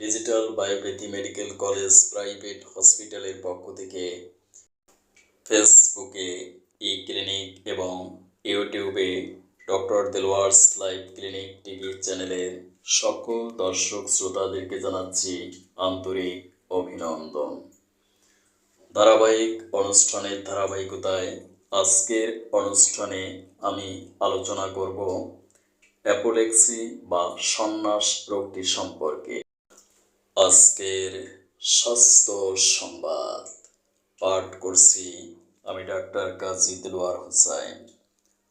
digital biopathy medical college private হসপিটালের পক্ষ থেকে ফেসবুকে ই ক্লিনিক এবং ইউটিউবে doctor Delwar's live clinic TV চ্যানেলের সকল দর্শক শ্রোতাদেরকে জানাচ্ছি আন্তরিক অভিনন্দন। ধারাবাহিক অনুষ্ঠানের ধারাবাহিকতায় আজকের অনুষ্ঠানে আমি আলোচনা করব অ্যাপোলেক্সি বা সন্ন্যাস রোগটি সম্পর্কে। আজকের স্বাস্থ্য সংবাদ। পাঠ করছি আমি ডাক্তার কাজী দেলোয়ার হোসাইন।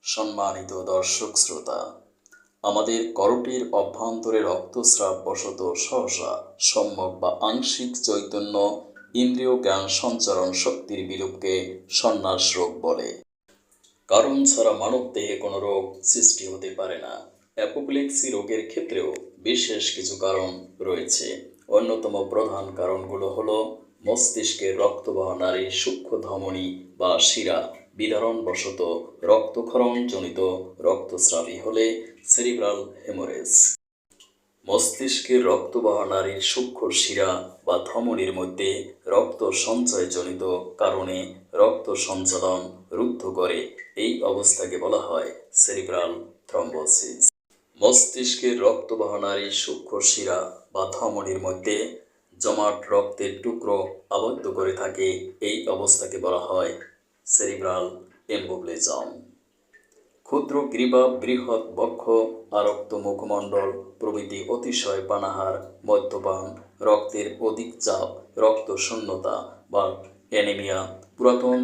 সম্মানিত দর্শক শ্রোতা, আমাদের করটির অভ্যন্তরে রক্তস্রাব বশত সহসা সম্যক বা আংশিক চৈতন্য ইন্দ্রিয় জ্ঞান সঞ্চারণ শক্তির বিলোপকে সন্ন্যাস রোগ বলে। কারণ ছাড়া মানব দেহে কোনো রোগ সৃষ্টি হতে পারে না। অ্যাপোপ্লেক্সি রোগের ক্ষেত্রেও বিশেষ কিছু কারণ রয়েছে। অন্যতম প্রধান কারণগুলো হলো মস্তিষ্কের রক্তবাহ নারী সূক্ষ্ম ধমনী বা শিরা বিদারণবশত রক্তক্ষরণজনিত রক্তস্রাবী হলে সেরিব্রাল হেমোরেজ। মস্তিষ্কের রক্তবাহ নারীর সূক্ষ্ম শিরা বা ধমনির মধ্যে রক্ত সঞ্চয়জনিত কারণে রক্ত সঞ্চালন রুদ্ধ করে। এই অবস্থাকে বলা হয় সেরিব্রাল থ্রম্বোসিস। মস্তিষ্কের রক্তবাহ নারীর সূক্ষ্ম শিরা বা ধমনির মধ্যে জমাট রক্তের টুকরো আবদ্ধ করে থাকে। এই অবস্থাকে বলা হয় সেরিব্রাল এম্বোপ্লেজম ক্ষুদ্র গ্রীবা, বৃহৎ বক্ষ আরক্ত মুখমণ্ডল প্রভৃতি অতিশয় পানাহার, মদ্যপান, রক্তের অধিক চাপ, রক্ত শূন্যতা বা অ্যানিমিয়া, পুরাতন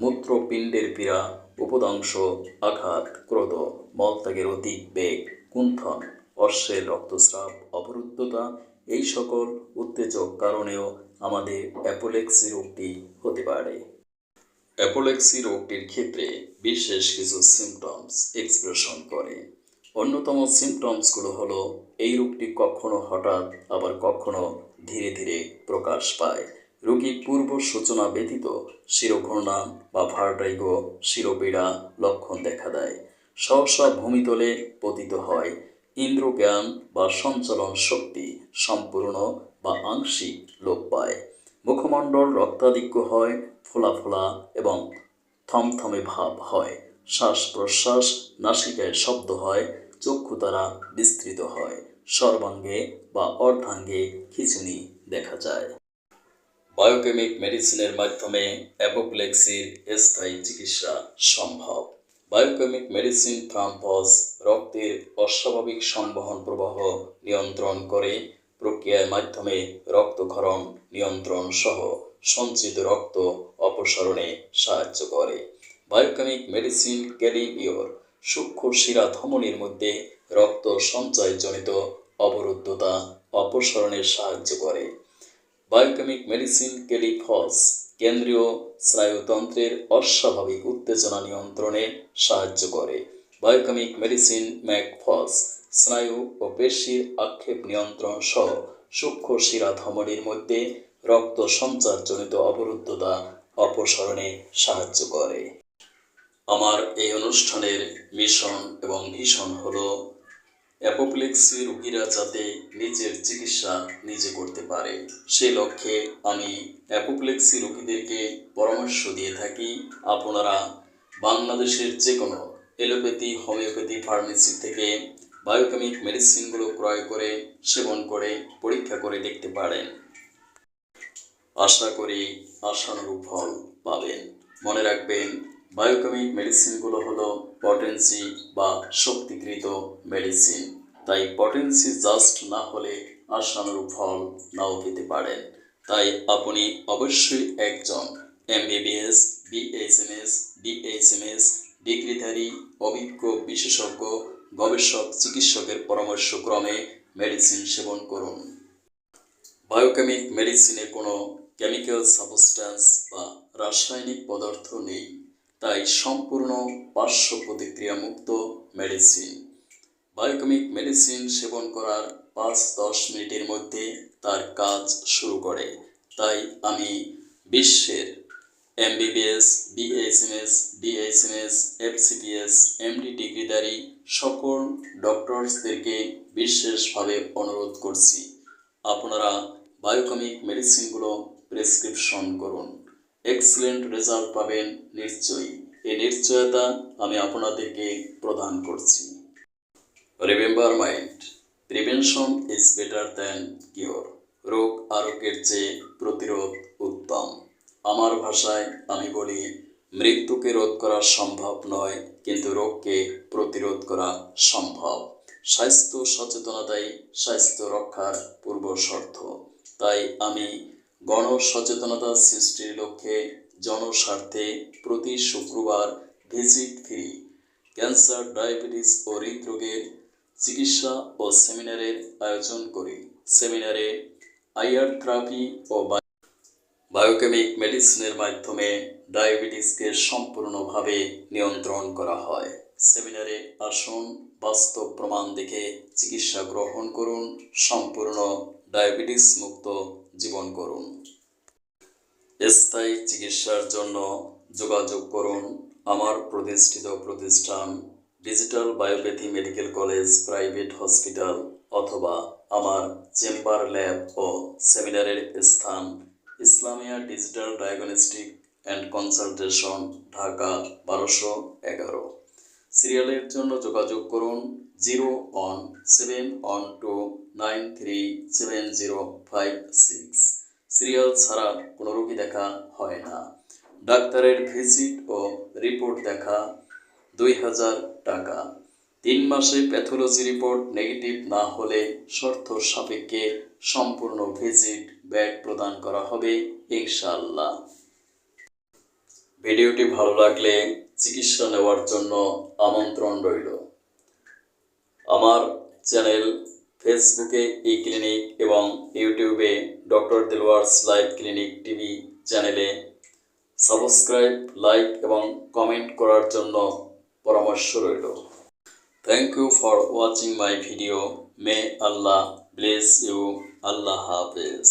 মূত্রপিণ্ডের পীড়া, উপদংশ আঘাত, ক্রোধ, মলত্যাগের অধিক বেগ। কুণ্ঠন অশ্বের রক্তস্রাব, অবরুদ্ধতা, এই সকল উত্তেজক কারণেও আমাদের অ্যাপোলেক্সি রোগটি হতে পারে। অ্যাপোলেক্সি রোগটির ক্ষেত্রে বিশেষ কিছু সিমটমস এক্সপ্রেশন করে। অন্যতম সিমটমসগুলো হলো, এই রোগটি কখনো হঠাৎ আবার কখনো ধীরে ধীরে প্রকাশ পায়। রোগী পূর্ব সূচনা ব্যতীত শিরোঘূর্ণা বা ভার্টাইগো শিরোপীড়া লক্ষণ দেখা দেয়। সহসা ভূমিতলে পতিত হয়। ইন্দ্রজ্ঞান বা সঞ্চালন শক্তি সম্পূর্ণ বা আংশিক লোপ পায়। মুখমণ্ডল রক্তাধিক্য হয়, ফোলা ফোলা এবং থমথমে ভাব হয়। শ্বাস প্রশ্বাস নাসিকায় শব্দ হয়, চক্ষু তারা বিস্তৃত হয়। সর্বাঙ্গে বা অর্ধাঙ্গে খিচুনি দেখা যায়। বায়োকেমিক মেডিসিনের মাধ্যমে অ্যাপোপ্লেক্সির স্থায়ী চিকিৎসা সম্ভব। বায়োকেমিক মেডিসিন থ্রাম্পস রক্তের অস্বাভাবিক সংবহন প্রবাহ নিয়ন্ত্রণ করে, প্রক্রিয়ার মাধ্যমে রক্তক্ষরণ নিয়ন্ত্রণ সহ সঞ্চিত রক্ত অপসারণে সাহায্য করে। বায়োকেমিক মেডিসিন ক্যালিবিওর সূক্ষ্ম শিরা ধমনির মধ্যে রক্ত সঞ্চয়জনিত অবরুদ্ধতা অপসারণে সাহায্য করে। বায়োকেমিক মেডিসিন কেলিফস কেন্দ্রীয় স্নায়ুতন্ত্রের অস্বাভাবিক উত্তেজনা নিয়ন্ত্রণে সাহায্য করে। বায়োকেমিক মেডিসিন ম্যাকফস স্নায়ু ও পেশির আক্ষেপ নিয়ন্ত্রণ সহ সূক্ষ্ম শিরা ধমনির মধ্যে রক্ত সঞ্চারজনিত অবরুদ্ধতা অপসারণে সাহায্য করে। আমার এই অনুষ্ঠানের মিশন এবং ভীষণ হল অ্যাপোপ্লেক্সি রোগীরা যাতে নিজের চিকিৎসা নিজে করতে পারে, সে লক্ষ্যে আমি অ্যাপোপ্লেক্সি রোগীদেরকে পরামর্শ দিয়ে থাকি। আপনারা বাংলাদেশের যে কোনো এলোপ্যাথি, হোমিওপ্যাথি ফার্মেসি থেকে বায়োকেমিক মেডিসিনগুলো ক্রয় করে, সেবন করে, পরীক্ষা করে দেখতে পারেন। আশা করি আশানুরূপ ফল পাবেন। মনে রাখবেন, বায়োকেমিক মেডিসিনগুলো হলো পটেন্সি বা শক্তিকৃত মেডিসিন। তাই পটেন্সি জাস্ট না হলে আশানুরূপ ফল নাও পেতে পারেন। তাই আপনি অবশ্যই একজন এমবিবিএস বিএসএমএস ডিএসএমএস ডিগ্রিধারী, অভিজ্ঞ বিশেষজ্ঞ, গবেষক, চিকিৎসকের পরামর্শক্রমে মেডিসিন সেবন করুন। বায়োকেমিক মেডিসিনে কোনো কেমিক্যাল সাবস্ট্যান্স বা রাসায়নিক পদার্থ নেই, তাই সম্পূর্ণ পার্শ্ব প্রতিক্রিয়া মুক্ত মেডিসিন। বায়োকেমিক মেডিসিন সেবন করার পাঁচ দশ মিনিটের মধ্যে তার কাজ শুরু করে। তাই আমি বিশ্বের MBBS BSMS DSMS FCPS MD ডিগ্রিধারী সকল ডক্টরসদেরকে বিশেষভাবে অনুরোধ করছি, আপনারা বায়োকেমিক মেডিসিনগুলো প্রেসক্রিপশন করুন। এক্সিলেন্ট রেজাল্ট পাবেন নিশ্চয়ই। এই নিশ্চয়তা আমি আপনাদেরকে প্রদান করছি। Remember mind. Prevention is better than cure রোগ আরোগ্যের চেয়ে প্রতিরোধ উত্তম। আমার ভাষায় আমি বলি, মৃত্যুকে রোধ করা সম্ভব নয়, কিন্তু রোগকে প্রতিরোধ করা সম্ভব। স্বাস্থ্য সচেতনতাই স্বাস্থ্য রক্ষার পূর্ব শর্ত। তাই আমি গণ সচেতনতা সৃষ্টির লক্ষ্যে জনস্বার্থে প্রতি শুক্রবার ভিজিট ফ্রি ক্যান্সার, ডায়াবেটিস ও হৃদরোগের চিকিৎসা ও সেমিনারের আয়োজন করি। সেমিনারে আইআর থেরাপি ও বায়ো- বায়োকেমিক মেডিসিনের মাধ্যমে ডায়াবেটিসকে সম্পূর্ণভাবে নিয়ন্ত্রণ করা হয়। সেমিনারে আসুন, বাস্তব প্রমাণ দেখে চিকিৎসা গ্রহণ করুন, সম্পূর্ণ ডায়াবেটিস মুক্ত জীবন করুন। স্থায়ী চিকিৎসার জন্য যোগাযোগ করুন। আমার প্রতিষ্ঠিত প্রতিষ্ঠান digital biopathy medical college, private hospital অথবা আমার চেম্বার ল্যাব ও সেমিনারের স্থান Islamia digital diagnostic and consultation, Dhaka বারোশো এগারো। সিরিয়ালের জন্য যোগাযোগ করুন zero one seven one two nine three seven zero five six. Serial ছাড়া কোনো রোগী দেখা হয় না। ডাক্তারের ভিজিট ও রিপোর্ট দেখা দুই হাজার টাকা। তিন মাসে প্যাথোলজি রিপোর্ট নেগেটিভ না হলে শর্ত সাপেক্ষে সম্পূর্ণ ভিজিট ব্যাগ প্রদান করা হবে ইনশাআল্লাহ। ভিডিওটি ভালো লাগলে চিকিৎসা নেওয়ার জন্য আমন্ত্রণ রইল। আমার চ্যানেল ফেসবুকে ই ক্লিনিক এবং ইউটিউবে doctor Dilwar's live clinic TV চ্যানেলে সাবস্ক্রাইব, লাইক এবং কমেন্ট করার জন্য পরামর্শ রইল। Thank you for watching my video may Allah bless you আল্লাহ হাফেজ